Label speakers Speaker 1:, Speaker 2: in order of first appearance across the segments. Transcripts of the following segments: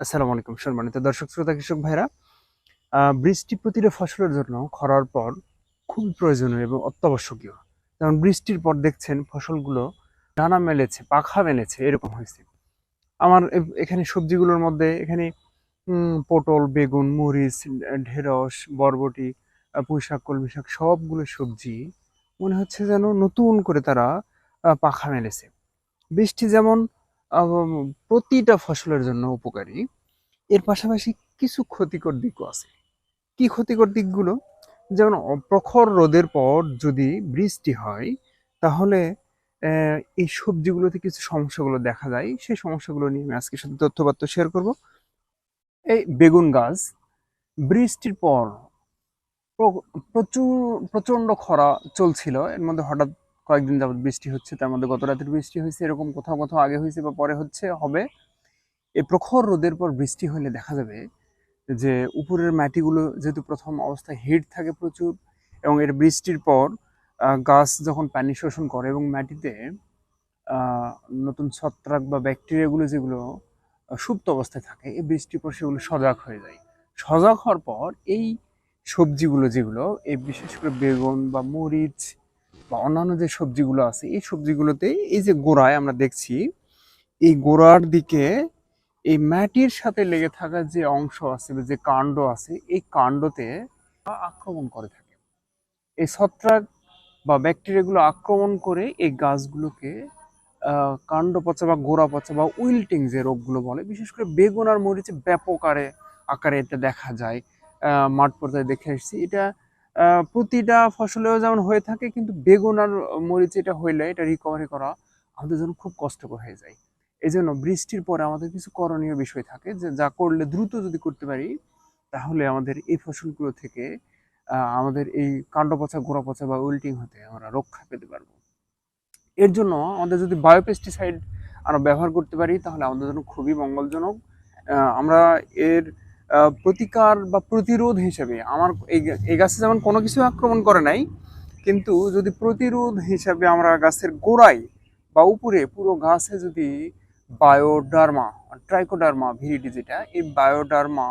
Speaker 1: আসসালামু আলাইকুম। সম্মানিত দর্শক শ্রোতা কৃষক ভাইরা বৃষ্টি প্রতিটা ফসলের জন্য খরার পর খুবই প্রয়োজনীয় এবং অত্যাবশ্যকীয়। যেমন বৃষ্টির পর দেখছেন ফসলগুলো ডানা মেলেছে পাখা মেলেছে এরকম হয়েছে। আমার এখানে সবজিগুলোর মধ্যে এখানে পটল বেগুন মরিচ ঢেঁড়স বরবটি আহ, পুঁই শাক কলমি শাক সবগুলো সবজি মনে হচ্ছে যেন নতুন করে তারা পাখা মেলেছে। বৃষ্টি যেমন প্রতিটা ফসলের জন্য উপকারী। এর পাশাপাশি কিছু ক্ষতিকর দিকও আছে। কি ক্ষতিকর দিকগুলো? যেমন প্রখর রোদের পর যদি বৃষ্টি হয়, তাহলে এই সবজিগুলোতে কিছু সমস্যাগুলো দেখা যায়। সেই সমস্যাগুলো নিয়ে আমি আজকে সাথে তথ্যপাত্র শেয়ার করব। এই বেগুন গাছ, বৃষ্টির প্র- প্রচুর, প্রচণ্ড খরা চলছিল। এর মধ্যে হঠাৎ কয়েকদিন যাবত বৃষ্টি হচ্ছে, তার মধ্যে গত রাতের বৃষ্টি হয়েছে, এরকম কোথাও কোথাও আগে হয়েছে বা পরে হচ্ছে, হবে। এই প্রখর রোদের পর বৃষ্টি হলে দেখা যাবে যে উপরের মাটিগুলো যেহেতু প্রথম অবস্থায় হিট থাকে প্রচুর, এবং এর বৃষ্টির পর গাছ যখন পানি শোষণ করে এবং মাটিতে নতুন ছত্রাক বা ব্যাকটেরিয়াগুলো যেগুলো সুপ্ত অবস্থায় থাকে, এই বৃষ্টির পর সেগুলো সজাগ হয়ে যায়। সজাগ হওয়ার পর এই সবজিগুলো যেগুলো, এই বিশেষ করে বেগুন বা মরিচ বা অন্যান্য যে সবজিগুলো আছে, এই সবজিগুলোতে এই যে গোড়ায় আমরা দেখছি, এই গোড়ার দিকে এই মাটির সাথে লেগে থাকা যে অংশ আছে যে কাণ্ড আছে, এই কাণ্ডতে আক্রমণ করে থাকে। এই ছত্রাক বা ব্যাকটেরিয়াগুলো আক্রমণ করে এই গাছগুলোকে কাণ্ড পচা বা গোড়া পচা বা উইল্টিং যে রোগগুলো বলে, বিশেষ করে বেগুন আর মরিচে ব্যাপক আরে, আকারে এটা দেখা যায়। মাঠ পর্যায়ে দেখে এসেছি। এটা প্রতিটা ফসলেও যেমন হয়ে থাকে, কিন্তু বেগুন আর মরিচ এটা হইলে এটা রিকভারি করা আমাদের জন্য খুব কষ্টকর হয়ে যায়। এই জন্য বৃষ্টির পরে আমাদের কিছু করণীয় বিষয় থাকে যে, যা করলে দ্রুত যদি করতে পারি, তাহলে আমাদের এই ফসলগুলো থেকে আমাদের এই কাণ্ড পচা গোড়া পচা বা উইল্টিং হতে আমরা রক্ষা পেতে পারব। এর জন্য আমাদের যদি বায়োপেস্টিসাইড আমরা ব্যবহার করতে পারি, তাহলে আমাদের জন্য খুবই মঙ্গলজনক। আমরা এর প্রতিকার বা প্রতিরোধ হিসেবে আমার এই গাছে যেমন কোনো কিছু আক্রমণ করে নাই, কিন্তু যদি প্রতিরোধ হিসাবে আমরা গাছের গোড়ায় বা উপরে পুরো গাছে যদি বায়োডার্মা, ট্রাইকোডার্মা, ভিরিডি যেটা, এই বায়োডার্মা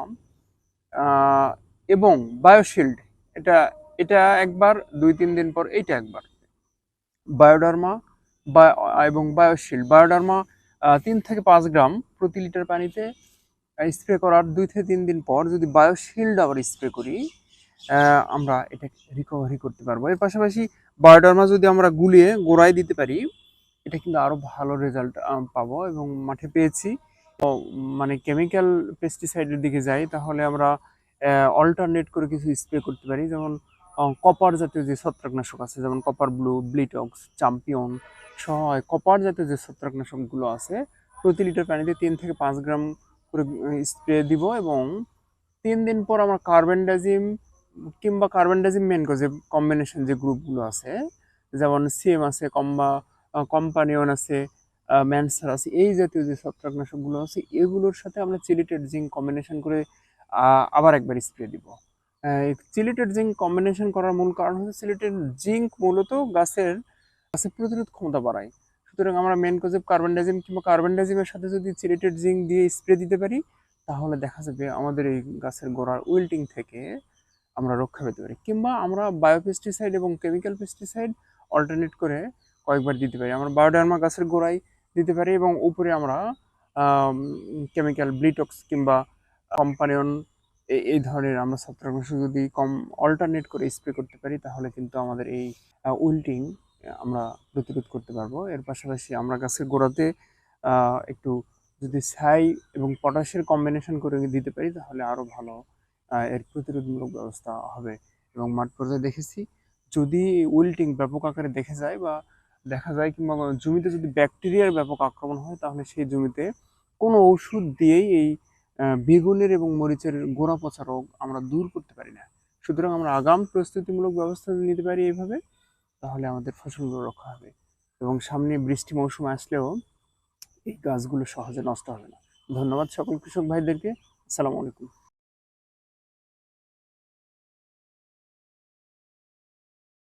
Speaker 1: এবং বায়োশিল্ড, এটা এটা একবার, দুই, তিন দিন পর এইটা একবার। বায়োডার্মা এবং বায়োশিল্ড, বায়োডার্মা তিন থেকে পাঁচ গ্রাম প্রতি লিটার পানিতে স্প্রে করার দুই থেকে তিন দিন পর যদি বায়োশিল্ড আবার স্প্রে করি আমরা এটা রিকভারি করতে পারব। এর পাশাপাশি বায়োডার্মা যদি আমরা গুলিয়ে গোড়ায় দিতে পারি, এটা কিন্তু আরও ভালো রেজাল্ট পাবো এবং মাঠে পেয়েছি। মানে কেমিক্যাল পেস্টিসাইডের দিকে যাই, তাহলে আমরা অল্টারনেট করে কিছু স্প্রে করতে পারি। যেমন কপার জাতীয় যে ছত্রাকনাশক আছে, যেমন কপার ব্লু ব্লিটক্স চ্যাম্পিয়ন সহ কপার জাতীয় যে ছত্রাকনাশকগুলো আছে, প্রতি লিটার পানিতে তিন থেকে পাঁচ গ্রাম করে স্প্রে দিব এবং তিন দিন পর আমার কার্বেন্ডাজিম কিংবা কার্বেন্ডাজিম মেনকো যে কম্বিনেশন যে গ্রুপগুলো আছে, যেমন সিএম আছে কম্বা কম্পানিয়ন আছে ম্যানসার আছে, এই জাতীয় যে ছত্রাকনাশকগুলো আছে, এগুলোর সাথে আমরা চিলিটেড জিঙ্ক কম্বিনেশন করে আবার একবার স্প্রে দিব। চিলিটেড জিঙ্ক কম্বিনেশন করার মূল কারণ হচ্ছে চিলিটেড জিঙ্ক মূলত গাছের গাছের প্রতিরোধ ক্ষমতা বাড়ায়। সুতরাং আমরা মেনকোজেব কার্বনডাইজিম কিংবা কার্বনডাইজিমের সাথে যদি চিলিটেড জিঙ্ক দিয়ে স্প্রে দিতে পারি, তাহলে দেখা যাবে আমাদের এই গাছের গোড়ার উইল্টিং থেকে আমরা রক্ষা পেতে পারি। কিংবা আমরা বায়োপেস্টিসাইড এবং কেমিক্যাল পেস্টিসাইড অল্টারনেট করে কয়েকবার দিতে পারি। আমরা বায়োডার্মা গাছের গোড়ায় দিতে পারি এবং উপরে আমরা কেমিক্যাল ব্লিটক্স কিংবা কম্পানিয়ন এই এই ধরনের আমরা ছত্রাকনাশক যদি কম অল্টারনেট করে স্প্রে করতে পারি, তাহলে কিন্তু আমাদের এই উইল্টিং আমরা প্রতিরোধ করতে পারব। এর পাশাপাশি আমরা গাছের গোড়াতে একটু যদি ছাই এবং পটাশের কম্বিনেশন করে দিতে পারি, তাহলে আরও ভালো এর প্রতিরোধমূলক ব্যবস্থা হবে। এবং মাঠ পর্যায়ে দেখেছি, যদি উইল্টিং ব্যাপক আকারে দেখে যায় বা দেখা যায় কিংবা জমিতে যদি ব্যাকটেরিয়ার ব্যাপক আক্রমণ হয়, তাহলে সেই জমিতে কোনো ওষুধ দিয়েই এই বেগুনের এবং মরিচের গোড়া পচা রোগ আমরা দূর করতে পারি না। সুতরাং আমরা আগাম প্রস্তুতিমূলক ব্যবস্থা নিতে পারি এইভাবে। তাহলে আমাদের ফসলগুলো রক্ষা হবে। এবং সামনে বৃষ্টি মৌসুম আসলেও এই গাছগুলো সহজে নষ্ট হবে না। ধন্যবাদ সকল কৃষক ভাইদেরকে। আসসালামু আলাইকুম।